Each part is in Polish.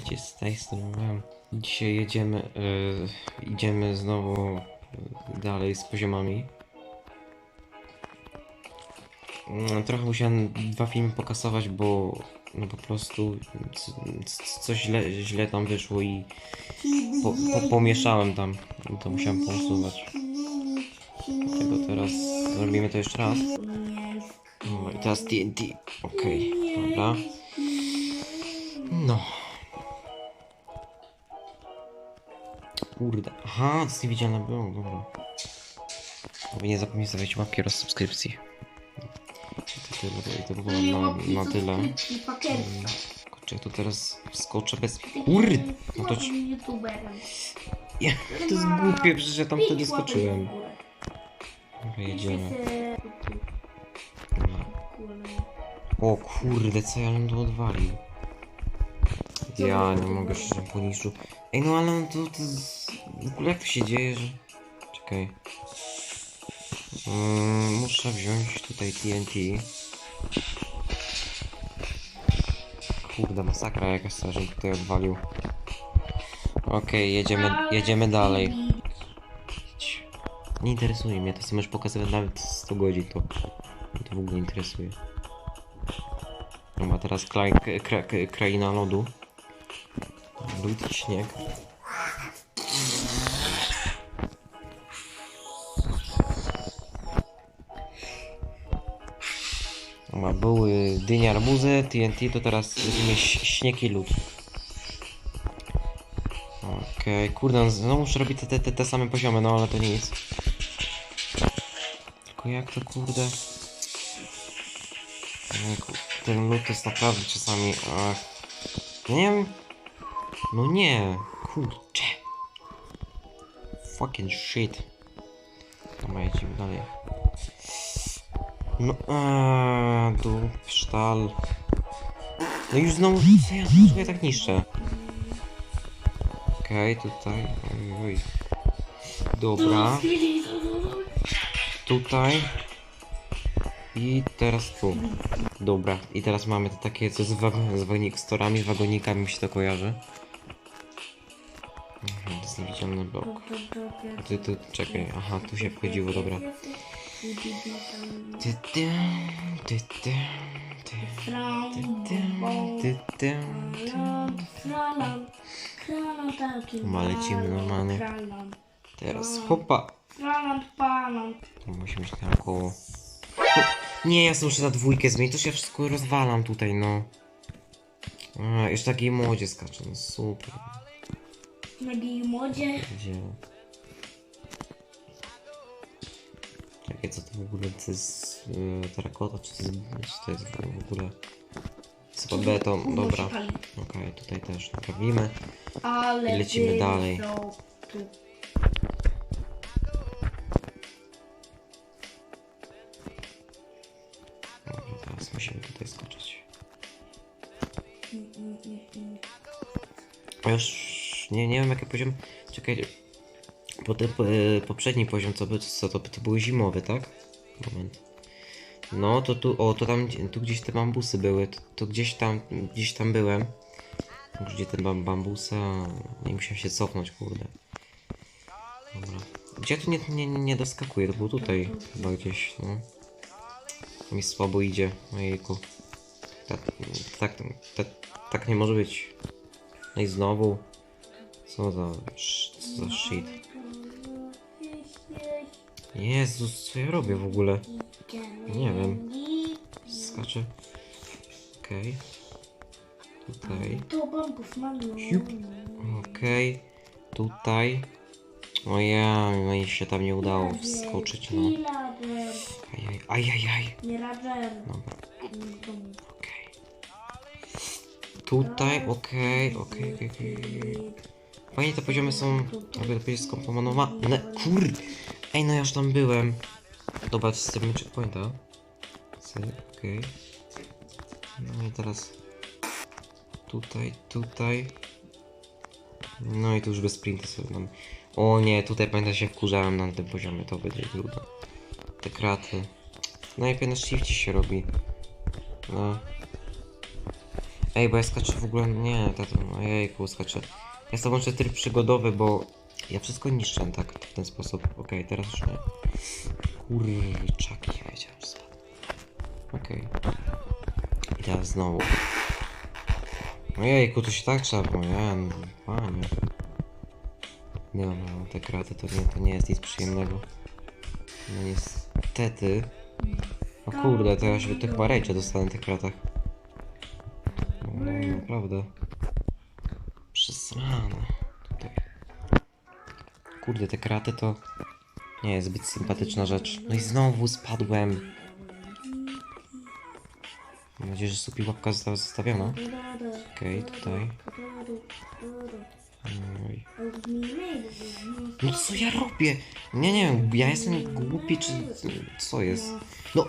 Witajcie z tej strony. Dzisiaj jedziemy, y, idziemy znowu y, dalej z poziomami. Mm, Trochę musiałem dwa filmy pokasować, bo no po prostu coś źle, źle tam wyszło i po, po, pomieszałem tam. To musiałem pousuwać. Dlatego teraz zrobimy to jeszcze raz. No i teraz TNT. Okej, dobra. No. Kurde. Aha, to jest niewidzialne było, dobra. Wy nie zapomnij stawiać łapki oraz subskrypcji. To tyle, to by było na, na tyle. Kurczę, to teraz wskoczę bez... Kurde! No to ci... Ja, to jest głupie, przecież ja tam wtedy skoczyłem. Dobra, jedziemy. Dobra. O kurde, co ja bym tu odwalił? Ja nie mogę szczerze poniżu. Ej no ale to, to z... w ogóle jak to się dzieje, że... Czekaj. Mm, muszę wziąć tutaj TNT. Kurde, masakra jakaś, żebym tutaj odwalił. Okej, jedziemy, jedziemy dalej. Nie interesuje mnie, to co możesz pokazywać nawet 100 godzin, to to w ogóle interesuje. Dobra, teraz kraj, kra, kra, kraina lodu. Lód i śnieg. Dobra, były dynie, arbuzy, TNT, to teraz ś- śnieg i lód. Okej, kurde, on znowu muszę robić te, te, te, same poziomy, no ale to nic. Tylko jak to kurde... Ten lód jest naprawdę czasami... Ach. Nie wiem... No nie, kurczę. Fucking shit. Dobra, jedziemy dalej. No, aaa, tu, sztal. No już znowu, co ja, tak niszczę? Okej, tutaj, oj, oj. Dobra, tutaj. I teraz tu. Dobra, i teraz mamy to takie co z, z wagonik z torami, z wagonikami mi się to kojarzy. Mhm, to jest niewidzialny blok. A ty tu, czekaj, aha, tu się wchodziło, dobra. Ty, ty, ty, ty, ty, ty, ty, ty, ty. Ma, lecimy normalnie. Teraz hopa. To musi być na koło. Nie, ja muszę na dwójkę zmienić, to się wszystko rozwalam tutaj, no. A, jeszcze takiej młodzie skaczę, no super. Nagi modzie. Gdzie? Czekaj, co to w ogóle, to jest yy, terakota, czy to jest, czy to jest w ogóle... Chyba beton, dobra. Okej, tutaj też naprawimy. Ale I lecimy dalej. ty- Dobra, teraz musimy tutaj skoczyć. A już nie, nie wiem jaki poziom. Czekaj. Po ten po, e, poprzedni poziom, co, by, co to, to były zimowy, tak? Moment. No to tu, o to tam, tu gdzieś te bambusy były, to, to gdzieś tam, gdzieś tam byłem. Gdzie te bam, bambusy, a nie musiałem się cofnąć, kurde. Dobra. Gdzie tu nie, nie, nie doskakuję, to było tutaj chyba gdzieś, no. Mi słabo idzie, ojejku. Tak, tak, tak, tak nie może być. No i znowu. Co za, co za shit. Jezus, co ja robię w ogóle? Nie wiem. Skaczę. Okej. Tutaj. To bambus mam. Siup. Okej. Tutaj. O ja, no i się tam nie udało wskoczyć, no. Ajaj, ajajaj. Nie rażer. Dobra, okej. Tutaj, okej, okej, okej, okej. okej. Fajnie te poziomy są, powiedzieć, skomponowane. Kur... Ej, no ja już tam byłem. Dobra, system checkpointa. Cyk, okej. No i teraz... Tutaj, tutaj. No i tu już bez sprinta sobie nam... O nie, tutaj pamiętam się wkurzałem na tym poziomie, to będzie trudno. Te kraty. Najpierw na shifcie się robi. No. Ej, bo ja skaczę w ogóle... Nie, tato, ojejku, skaczę. Ja sobie włączę tryb przygodowy, bo ja wszystko niszczę tak, w ten sposób. Okej, teraz już nie. Kurczaki, wiedziałem, że spadł. Okej. I teraz znowu. Ojejku, to się tak trzeba, bo ja, no. Nie no, te kraty to nie, to nie jest nic przyjemnego. No niestety. O kurde, to ja się to chyba dostanę na tych kratach. No, naprawdę. Przesrane. Tutaj. Kurde, te kraty to nie jest zbyt sympatyczna rzecz. No i znowu spadłem. Mam nadzieję, że supi łapka została zostawiona. Okej, tutaj. Oj. No co ja robię? Nie, nie wiem, ja jestem głupi, czy co jest? No,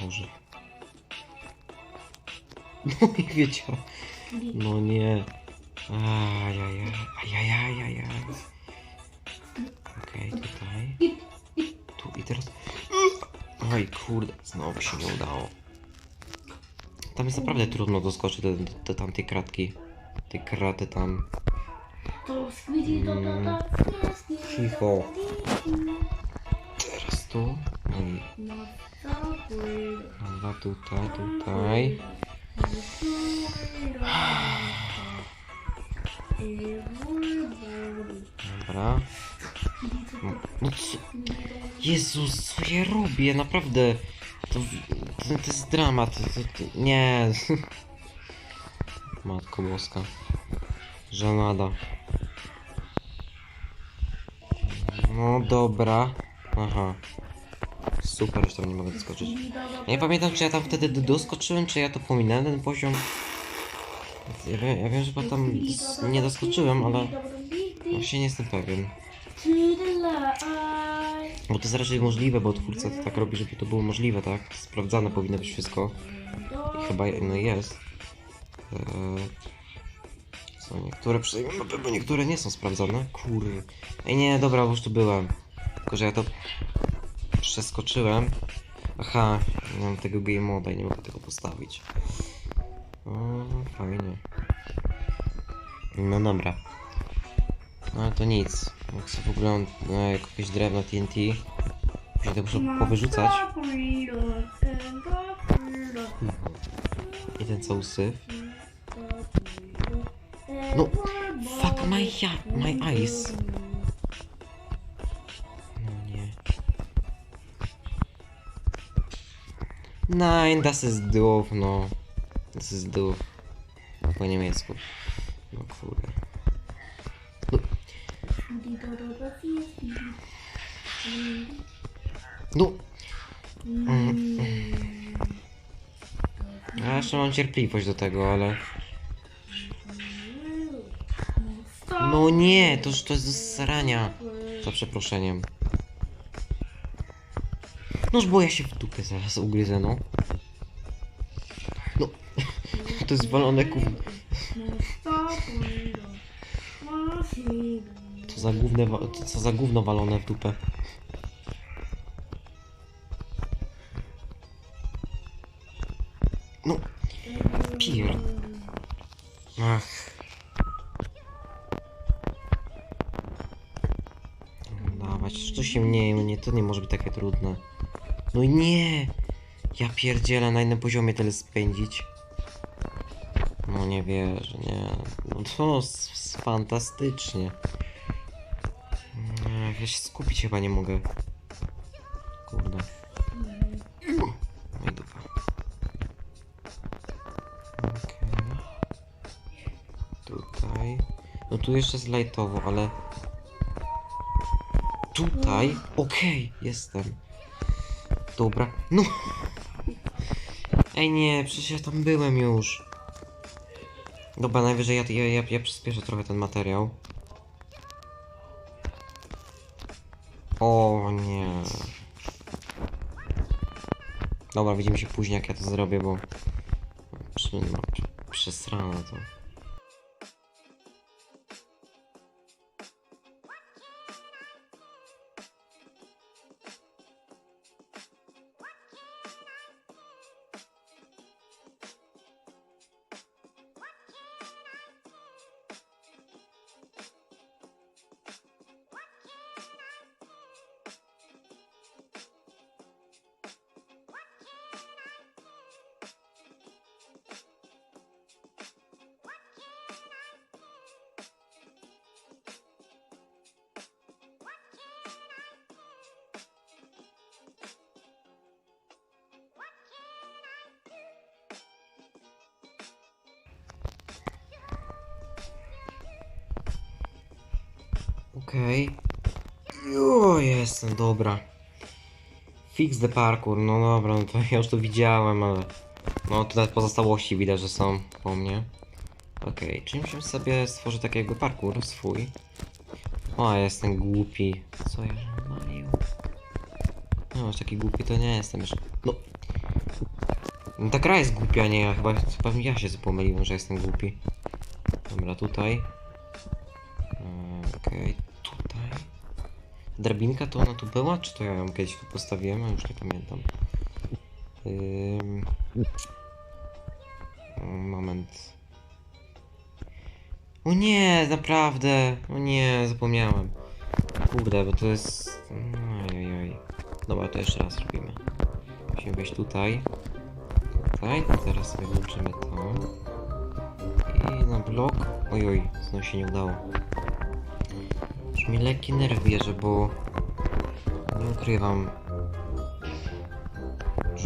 Boże. No i wiecie. No nie. Ajajaj, ajajajajaj. Okej, tutaj. Tu i teraz. Oj, kurde, znowu się nie udało. Tam jest naprawdę trudno doskoczyć do, do, do tamtej kratki. Te kraty tam. Mm, cicho. Tu. No dobra, tutaj, tutaj. Dobra. No, no co? Jezus, co ja robię? Naprawdę. To, to, to jest dramat. To, to, nie. Matko boska. Żenada. No dobra. Aha. Super, że tam nie mogę doskoczyć. Nie pamiętam, czy ja tam wtedy doskoczyłem, czy ja to pominąłem ten poziom. Ja wiem, ja wiem że chyba tam nie doskoczyłem, ale właśnie nie jestem pewien. Bo to jest raczej możliwe, bo twórca to tak robi, żeby to było możliwe, tak? Sprawdzane powinno być wszystko. I chyba no jest. Eee, niektóre przynajmniej, no, bo niektóre nie są sprawdzone. Kur... Ej nie, dobra, bo już tu byłem. Tylko, że ja to przeskoczyłem. Aha, nie mam tego game moda i nie mogę tego postawić. O, fajnie. No dobra. No ale to nic. Jak sobie w ogóle no, jak jakieś drewno TNT. Później to muszę powyrzucać. I ten co usyf. No, fuck my, my eyes. Nein, das ist doof, no. Das ist doof. Po niemiecku. No kurde. No. Mm. Ja jeszcze mam cierpliwość do tego, ale... No nie, to to jest do sarania. Za przeproszeniem. Noż bo ja się w dupę zaraz ugryzę, no. No. To jest walone ku... Co za gówne, wa- co za gówno walone w dupę. No. Pier... Ach. Dawać, to się nie, nie, to nie może być takie trudne. No nie! Ja pierdzielę na innym poziomie tyle spędzić. No nie wierzę, nie. No to fantastycznie. Ech, ja się skupić chyba nie mogę. Kurde. No i. Tutaj. No tu jeszcze jest lightowo, ale... Tutaj? Okej, jestem. Dobra. No! Ej nie, przecież ja tam byłem już. Dobra, najwyżej ja, ja, ja, ja przyspieszę trochę ten materiał. O nie. Dobra, widzimy się później jak ja to zrobię, bo... Przesrane to. Okej. O, jestem, dobra. Fix the parkour, no dobra, no to ja już to widziałem, ale... No tutaj pozostałości widać, że są po mnie. Okej, czymś sobie stworzę taki jakby parkour swój. O, jestem głupi. Co ja malił? No, aż taki głupi to nie jestem już. No. no ta gra jest głupia, nie ja. Chyba, chyba ja się pomyliłem, że jestem głupi. Dobra, tutaj. Drabinka to ona tu była, czy to ja ją kiedyś tu postawiłem? Ja już nie pamiętam. Moment. O nie, naprawdę. O nie, zapomniałem. Kurde, bo to jest... Ojojoj. Dobra, to jeszcze raz robimy. Musimy wejść tutaj. Tutaj. Teraz sobie włączymy to. I na blok. Ojoj, znowu się nie udało. Już mi lekki nerw bierze, bo... Nie ukrywam.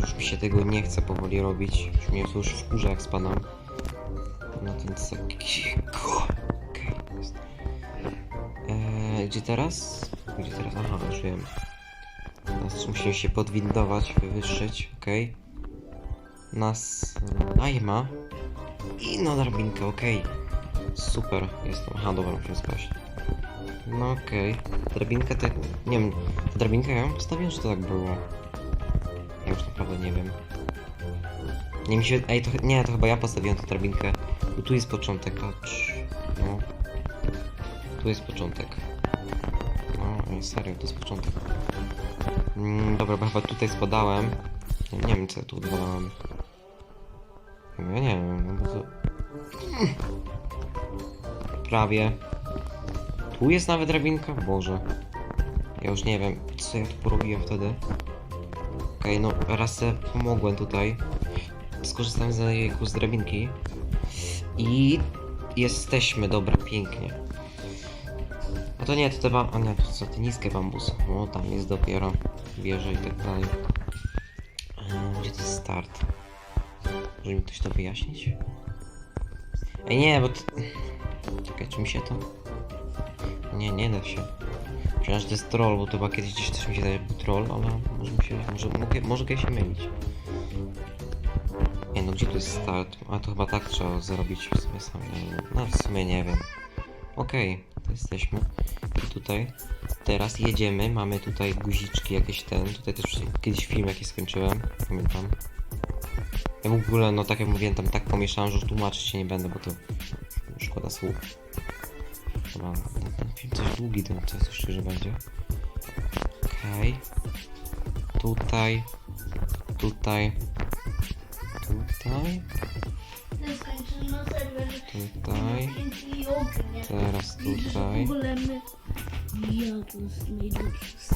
Już mi się tego nie chce powoli robić. Już mnie to już wkurza jak spadam. No ten takiego. Okej, jest. Eee, gdzie teraz? Gdzie teraz? Aha, już wiem. Teraz musimy się podwindować, wywyższyć, okej. Nas Lajma. I na drabinkę, okej. Super, jestem. Aha, dobra, musimy spaść. No okej. Drabinkę tak. Nie wiem, drabinkę ja ją postawiłem, że to tak było. Ja już naprawdę nie wiem. Nie mi się. Ej, to nie, to chyba ja postawiłem tę drabinkę. Bo tu jest początek, patrz. No. Tu jest początek. No, ej, serio, to jest początek. Mm, dobra, bo chyba tutaj spadałem. Nie, nie wiem, co ja tu odwalałem. Ja nie wiem, no bo to... Prawie. Tu jest nawet drabinka? Boże. Ja już nie wiem, co ja tu porobiłem wtedy. Okej, no raz sobie pomogłem tutaj. Skorzystałem z jego z drabinki. I jesteśmy, dobra, pięknie. A to nie, to te bam... A nie, to co, te niskie bambusy. No, tam jest dopiero wieże i tak dalej. Eee, Gdzie to jest start? Może mi ktoś to wyjaśnić? Ej, nie, bo to... Czekaj, czy mi się to... Nie, nie da się. Że to jest troll, bo to chyba kiedyś gdzieś też mi się daje był troll, ale może mi się... Może, mogę, może się mylić. Nie no, gdzie tu jest start? A to chyba tak trzeba zrobić w sumie sam. No w sumie nie wiem. Okej, to jesteśmy. I tutaj. Teraz jedziemy, mamy tutaj guziczki jakieś ten. Tutaj też kiedyś film jakiś skończyłem, pamiętam. Ja w ogóle, no tak jak mówiłem, tam tak pomieszałem, że już tłumaczyć się nie będę, bo to szkoda słów. Dobra, film coś długi, ten coś szczerze będzie. Okej. Tutaj. Tutaj. Tutaj. Tutaj. Ognia. Teraz tutaj.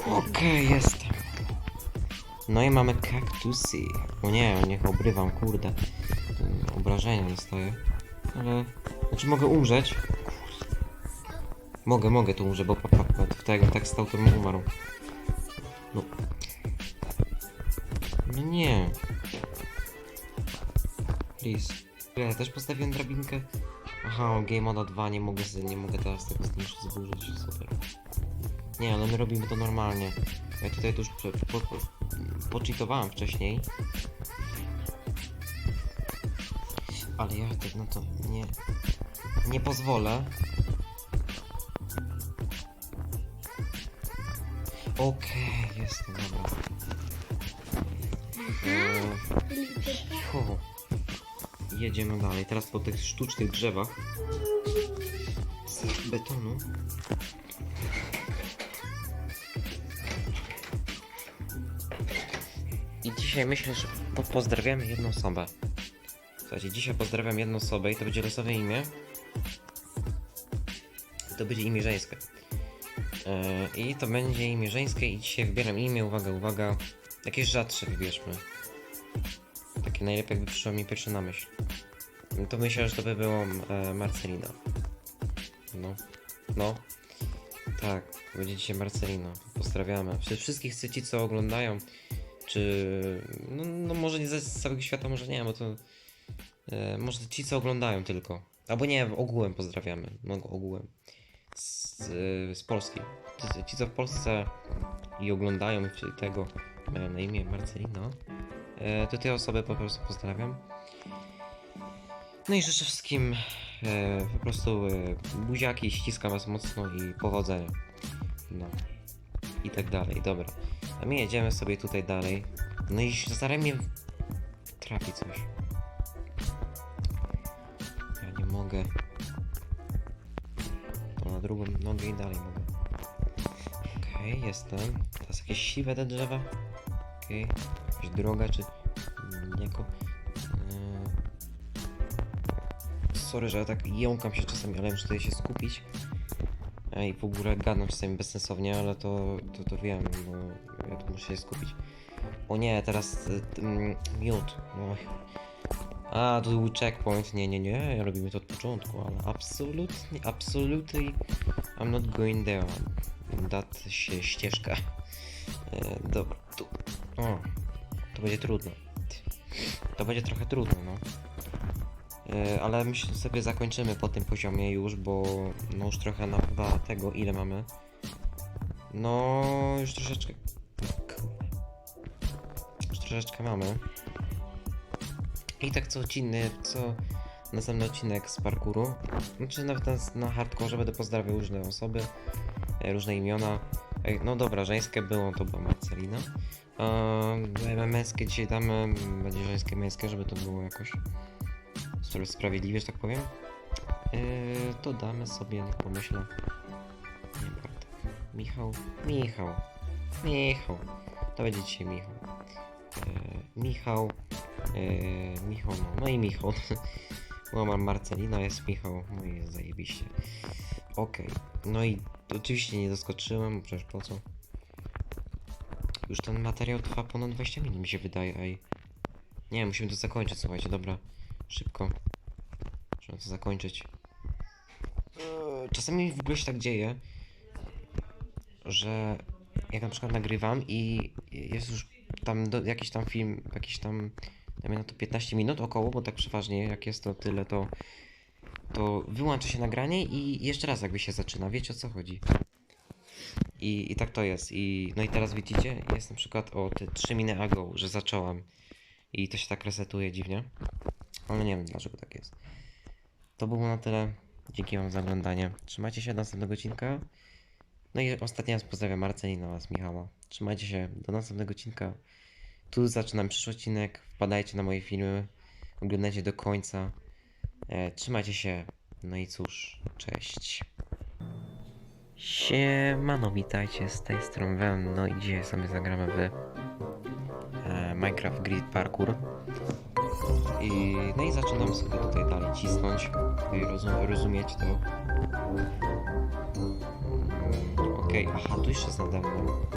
Okej, jestem. No i mamy kaktusy. O nie, niech obrywam, kurde. Mm, Obrażenia dostaję. Ale... Znaczy mogę umrzeć. Mogę, mogę tu umrzeć, bo pa, pa, pa, tak stał, to bym umarł. No. No nie. Please. Ja też postawiłem drabinkę. Aha, Game Moda 2, nie mogę, nie mogę teraz tego zniszczyć, zburzyć, super. Nie, ale my robimy to normalnie. Ja tutaj to już po, po, pocheatowałem wcześniej. Ale ja tak na to nie, nie pozwolę. Okej, jestem, dobra. Eee, cicho. Jedziemy dalej. Teraz po tych sztucznych drzewach z betonu. I dzisiaj myślę, że po pozdrawiamy jedną osobę. Słuchajcie, dzisiaj pozdrawiam jedną osobę i to będzie losowe imię. To będzie imię żeńskie. E, I to będzie imię żeńskie i dzisiaj wybieram imię, uwaga, uwaga. Jakieś rzadsze wybierzmy. Takie najlepiej jakby przyszło mi pierwsze na myśl. To myślę, że to by było e, Marcelina. No. No. Tak, będzie dzisiaj Marcelino. Pozdrawiamy. Wszystkich ci, co oglądają, czy. No, no może nie z całego świata, może nie, bo to. E, może ci, co oglądają tylko. Albo nie, ogółem pozdrawiamy. No, ogółem. Z, Polski. Ci- co w Polsce i oglądają tego, mają na imię Marcelino, e, to te osoby po prostu pozdrawiam. No i życzę wszystkim e, po prostu e, buziaki, ściskam was mocno i powodzenia. No. I tak dalej, dobra. A my jedziemy sobie tutaj dalej. No i zaraz mnie trafi coś. Ja nie mogę. Na drugą nogę i dalej mogę. Okej, jestem. Teraz jakieś siwe te drzewa. Okej. Jakaś droga czy... Nieko. Eee... Sorry, że ja tak jąkam się czasami, ale muszę tutaj się skupić. A i w ogóle gadam czasami bezsensownie, ale to, to, to wiem, bo ja tu muszę się skupić. O nie, teraz y, mm, miód. Oj. A, to był checkpoint. Nie, nie, nie, robimy to od początku, ale absolutnie, absolutely I'm not going there. Dat się ścieżka. E, dobra, tu. O, to będzie trudne. To będzie trochę trudne, no. E, ale myślę, że sobie zakończymy po tym poziomie już, bo no już trochę nabywa tego, ile mamy. No, już troszeczkę. Już troszeczkę mamy. I tak co odcinek, co następny odcinek z parkouru. Znaczy nawet na, na hardcore będę pozdrawiał różne osoby, e, różne imiona. E, No dobra, żeńskie było, to była Marcelina. Eee, męskie dzisiaj damy, będzie żeńskie, męskie, żeby to było jakoś spra- sprawiedliwie, że tak powiem. Eee, to damy sobie, niech pomyślę. Nie Bartek. Michał, Michał, Michał. To będzie dzisiaj Michał. Eee, Michał, eee, Michał, no, no i Michał. Bo mam Marcelina, jest Michał, no i jest zajebiście. Okej, no i oczywiście nie doskoczyłem, przecież po co? Już ten materiał trwa ponad 20 minut, mi się wydaje, ej. Nie, musimy to zakończyć, słuchajcie, dobra. Szybko. Musimy to zakończyć. Eee, Czasami w ogóle się tak dzieje, że jak na przykład nagrywam i jest już tam do, jakiś tam film, jakiś tam, dajmy na to 15 minut około, bo tak przeważnie jak jest to tyle, to to wyłącza się nagranie i jeszcze raz jakby się zaczyna, wiecie o co chodzi. I, I tak to jest. I, no i teraz widzicie, jest na przykład o te 3 miny ago, że zacząłem. I to się tak resetuje dziwnie. Ale nie wiem dlaczego tak jest. To było na tyle. Dzięki wam za oglądanie. Trzymajcie się do następnego odcinka. No i ostatni raz pozdrawiam Marcelina oraz Michała. Trzymajcie się do następnego odcinka. Tu zaczynam przyszły odcinek. Wpadajcie na moje filmy. Oglądajcie do końca. E, trzymajcie się. No i cóż, cześć. Siemano, witajcie z tej strony Wen. No i dzisiaj sobie zagramy w e, Minecraft Grid Parkour. I, no i zaczynam sobie tutaj dalej cisnąć. Rozum, rozumieć to. Mm, Okej, aha, tu jeszcze jest.